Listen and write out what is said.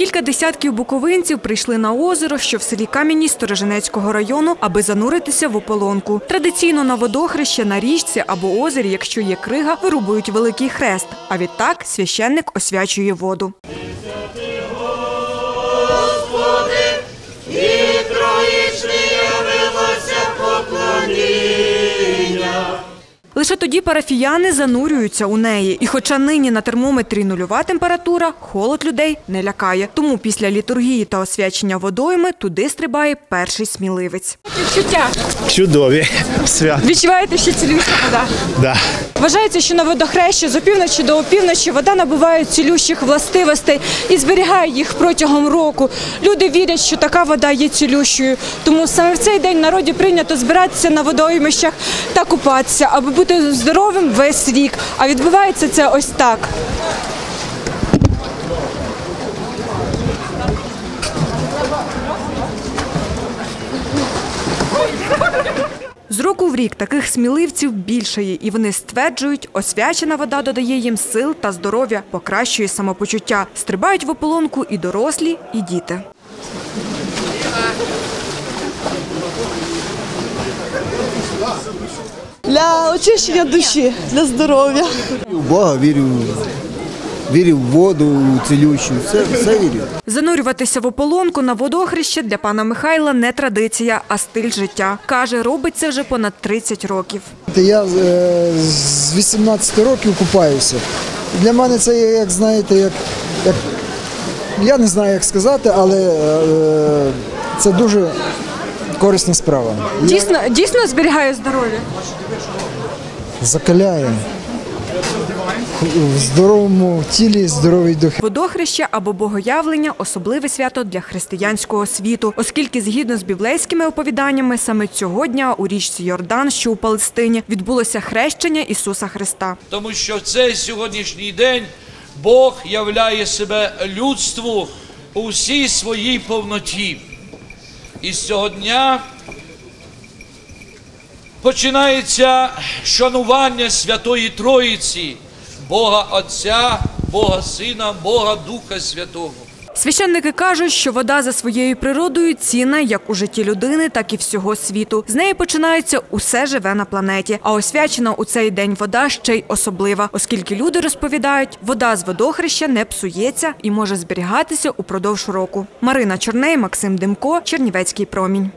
Кілька десятків буковинців прийшли на озеро, що в селі Кам'яні Сторожинецького району, аби зануритися в ополонку. Традиційно на водохреще, на річці або озері, якщо є крига, вирубують великий хрест. А відтак священник освячує воду. Лише тоді парафіяни занурюються у неї. І хоча нині на термометрі нульова температура, холод людей не лякає. Тому після літургії та освячення водойми туди стрибає перший сміливець. Відчуття. Чудові свят. Відчуваєте, що цілюся вода? Да. Вважається, що на водохрещі з опівночі до опівночі вода набуває цілющих властивостей і зберігає їх протягом року. Люди вірять, що така вода є цілющою. Тому саме в цей день народі прийнято збиратися на водоймищах та купатися, аби бути здоровим весь рік. А відбувається це ось так. З року в рік таких сміливців більшає, і вони стверджують, освячена вода додає їм сил та здоров'я, покращує самопочуття. Стрибають в ополонку і дорослі, і діти. для очищення душі, для здоров'я. В Бога, вірю, вірю в воду, у цілющу, все, все вірю. Занурюватися в ополонку на водохреще для пана Михайла не традиція, а стиль життя. Каже, робить це вже понад 30 років. Я е, з 18 років купаюся. Для мене це є, як знаєте, як, як я не знаю, як сказати, але е, це дуже корисна справа. Дійсно, дійсно зберігає здоров'я. закаляє в здоровому тілі, здоровий дух. Водохреще або богоявлення особливе свято для християнського світу, оскільки згідно з біблейськими оповіданнями, саме цього дня у річці Йордан, що у Палестині, відбулося хрещення Ісуса Христа. тому що в цей сьогоднішній день Бог являє себе людству у всій своїй повноті. І з цього дня починається шанування Святої Троїці, Бога Отця, Бога Сина, Бога Духа Святого. Священники кажуть, що вода за своєю природою цінна як у житті людини, так і всього світу. З неї починається усе живе на планеті. А освячена у цей день вода ще й особлива, оскільки люди розповідають, вода з водохреща не псується і може зберігатися упродовж року. Марина Чорней, Максим Демко, Чернівецький промінь.